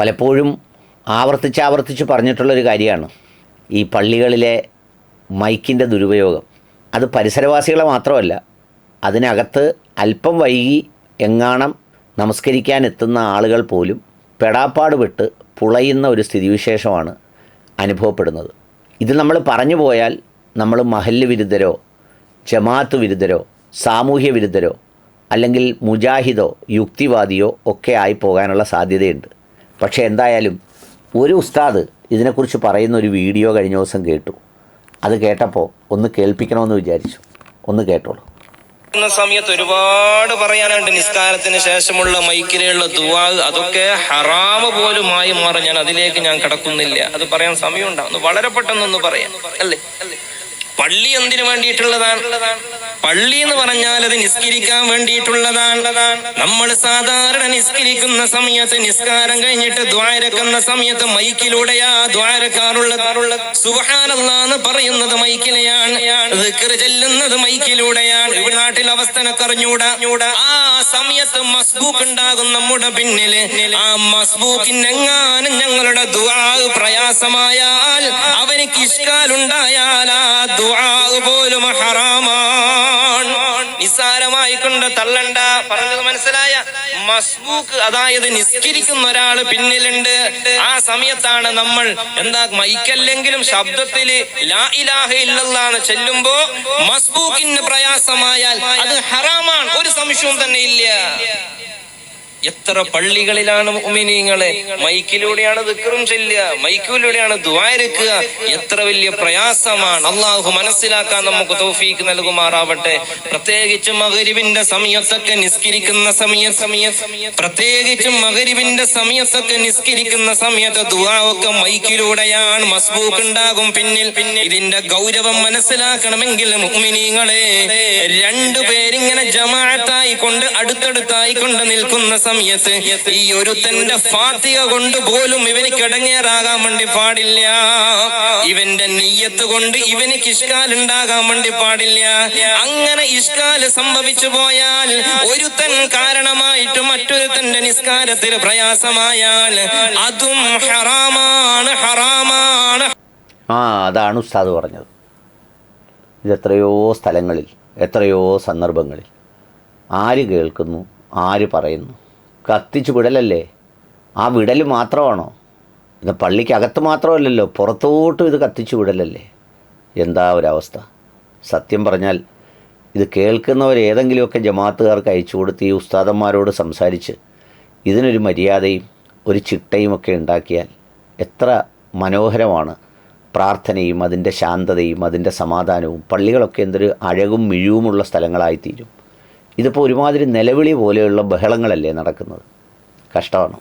പലപ്പോഴും ആവർത്തിച്ച് ആവർത്തിച്ച് പറഞ്ഞിട്ടുള്ളൊരു കാര്യമാണ്. ഈ പള്ളികളിലെ മൈക്കിന്റെ ദുരുപയോഗം. അത് പരിസരവാസികളെ മാത്രമല്ല അതിനകത്ത് അല്പം വൈകി എങ്ങാണം നമസ്കരിക്കാൻ എത്തുന്ന ആളുകൾ പോലും പെടാപ്പാട് വിട്ട് പുളയുന്ന ഒരു സ്ഥിതിവിശേഷമാണ് അനുഭവപ്പെടുന്നത്. ഇത് നമ്മൾ പറഞ്ഞു പോയാൽ നമ്മൾ മഹല്ല് വിരുദ്ധരോ ജമാഅത്ത് വിരുദ്ധരോ സാമൂഹ്യ വിരുദ്ധരോ അല്ലെങ്കിൽ മുജാഹിദോ യുക്തിവാദിയോ ഒക്കെ ആയി പോകാനുള്ള സാധ്യതയുണ്ട്. പക്ഷേ എന്തായാലും ഒരു ഉസ്താദ് ഇതിനെക്കുറിച്ച് പറയുന്ന ഒരു വീഡിയോ കഴിഞ്ഞ ദിവസം കേട്ടു. അത് കേട്ടപ്പോൾ ഒന്ന് കേൾപ്പിക്കണമെന്ന് വിചാരിച്ചു. ഒന്ന് കേട്ടോളൂ. സമയത്ത് ഒരുപാട് പറയാനുണ്ട്. നിസ്കാരത്തിന് ശേഷമുള്ള മൈക്കിലുള്ള ദുവാ അതൊക്കെ ഹറാമ പോലുമായി മാറി ഞാൻ അതിലേക്ക് ഞാൻ കടക്കുന്നില്ല. അത് പറയാൻ ഒന്ന് വളരെ പെട്ടെന്നൊന്ന് പറയാം. അല്ലേ? പള്ളി എന്തിനു വേണ്ടിയിട്ടുള്ളതാണ്? പള്ളി എന്ന് പറഞ്ഞാൽ അത് നിസ്കരിക്കാൻ വേണ്ടിയിട്ടുള്ളതാണ്. നമ്മൾ സാധാരണ നിസ്കരിക്കുന്ന സമയത്ത് നിസ്കാരം കഴിഞ്ഞിട്ട് ദ്വാരക്കുന്ന സമയത്ത് മൈക്കിലൂടെയാ ദ്വാരക്കാറുള്ള സുബഹാനല്ലാന്ന് പറയുന്നത് മൈക്കിലെയാണ്. ചെല്ലുന്നത് മൈക്കിലൂടെയാണ്. ഇവിടെ നാട്ടിൽ അവസ്ഥനൊക്കെ ആ സമയത്ത് മസ്ബൂക്ക് ഉണ്ടാകും നമ്മുടെ പിന്നിൽ. ആ മസ്ബൂക്കിനെങ്ങാനും ഞങ്ങളുടെ ദുആ പ്രയാസമായാൽ അവനിക്ക് ഇഷ്കാലുണ്ടായാൽ ആ ദുആ പോലും ഹറാമാണ് നിസ്സാരമായി കൊണ്ട് തള്ളണ്ട. പറഞ്ഞത് മനസ്സിലായ? മസ്ബൂക്ക് അതായത് നിസ്കരിക്കുന്ന ഒരാൾ പിന്നിലുണ്ട്. ആ സമയത്താണ് നമ്മൾ എന്താ മൈക്കല്ലെങ്കിലും ശബ്ദത്തിൽ ലാ ഇലാഹ ഇല്ലല്ലാന്ന് ചെല്ലുമ്പോ മസ്ബൂക്കിന് പ്രയാസമായാൽ അത് ഹറാമാണ്. ഒരു സംശയവും തന്നെ ഇല്ല. എത്ര പള്ളികളിലാണ് മുഅ്മിനീങ്ങളെ? മൈക്കിലൂടെയാണ് ദിക്റും ചെല്ലുക മൈക്കിലൂടെയാണ് ദ്വാരക്കുക എത്ര വലിയ പ്രയാസമാണ്. അള്ളാഹു മനസ്സിലാക്കാൻ നമുക്ക് തൗഫീക്ക് നൽകുമാറാവട്ടെ. പ്രത്യേകിച്ചും മകരിവിന്റെ സമയത്തൊക്കെ നിസ്കരിക്കുന്ന സമയ സമയ പ്രത്യേകിച്ചും മകരിവിന്റെ സമയത്തൊക്കെ നിസ്കരിക്കുന്ന സമയത്ത് ദുവാവൊക്കെ മൈക്കിലൂടെയാണ് മസ്ബൂക്ക് ഉണ്ടാകും പിന്നിൽ. ഇതിന്റെ ഗൗരവം മനസ്സിലാക്കണമെങ്കിൽ മുഅ്മിനീങ്ങളെ രണ്ടുപേരിങ്ങനെ ജമാഅത്തായി കൊണ്ട് അടുത്തടുത്തായി കൊണ്ട് നിൽക്കുന്ന സമയത്ത് ഈ ഒരുത്തന്റെ ഫാത്തിക കൊണ്ട് പോലും ഇവന് കിടങ്ങേറാകാൻ വേണ്ടി പാടില്ല. ഇവന്റെ നെയ്യത്ത് കൊണ്ട് ഇവനിക്ക് ഇഷ്കാൽ ഉണ്ടാകാൻ വേണ്ടി പാടില്ല. അങ്ങനെ ഇഷ്കാൽ സംഭവിച്ചു പോയാൽ ഒരുത്തൻ കാരണമായിട്ട് മറ്റൊരുത്തന്റെ നിസ്കാരത്തിൽ പ്രയാസമായാൽ അതും ഹറാമാണ് ഹറാമാണ്. ആ അതാണ് ഉസ്താദ് പറഞ്ഞത്. ഇത് എത്രയോ സ്ഥലങ്ങളിൽ എത്രയോ സന്ദർഭങ്ങളിൽ ആര് കേൾക്കുന്നു ആര് പറയുന്നു? കത്തിച്ച് വിടലല്ലേ? ആ വിടൽ മാത്രമാണോ? ഇത് പള്ളിക്കകത്ത് മാത്രമല്ലല്ലോ പുറത്തോട്ടും ഇത് കത്തിച്ച് വിടലല്ലേ? എന്താ ഒരവസ്ഥ? സത്യം പറഞ്ഞാൽ ഇത് കേൾക്കുന്നവർ ഏതെങ്കിലുമൊക്കെ ജമാഅത്തുകാർക്ക് അയച്ചു കൊടുത്ത് ഈ ഉസ്താദന്മാരോട് സംസാരിച്ച് ഇതിനൊരു മര്യാദയും ഒരു ചിട്ടയും ഒക്കെ ഉണ്ടാക്കിയാൽ എത്ര മനോഹരമാണ് പ്രാർത്ഥനയും അതിന്റെ ശാന്തതയും അതിന്റെ സമാധാനവും. പള്ളികളൊക്കെ എന്തൊരു അഴകും മിഴിവുമുള്ള സ്ഥലങ്ങളായിത്തീരും. ഇതിപ്പോൾ ഒരുമാതിരി നിലവിളി പോലെയുള്ള ബഹളങ്ങളല്ലേ നടക്കുന്നത്? കഷ്ടമാണ്.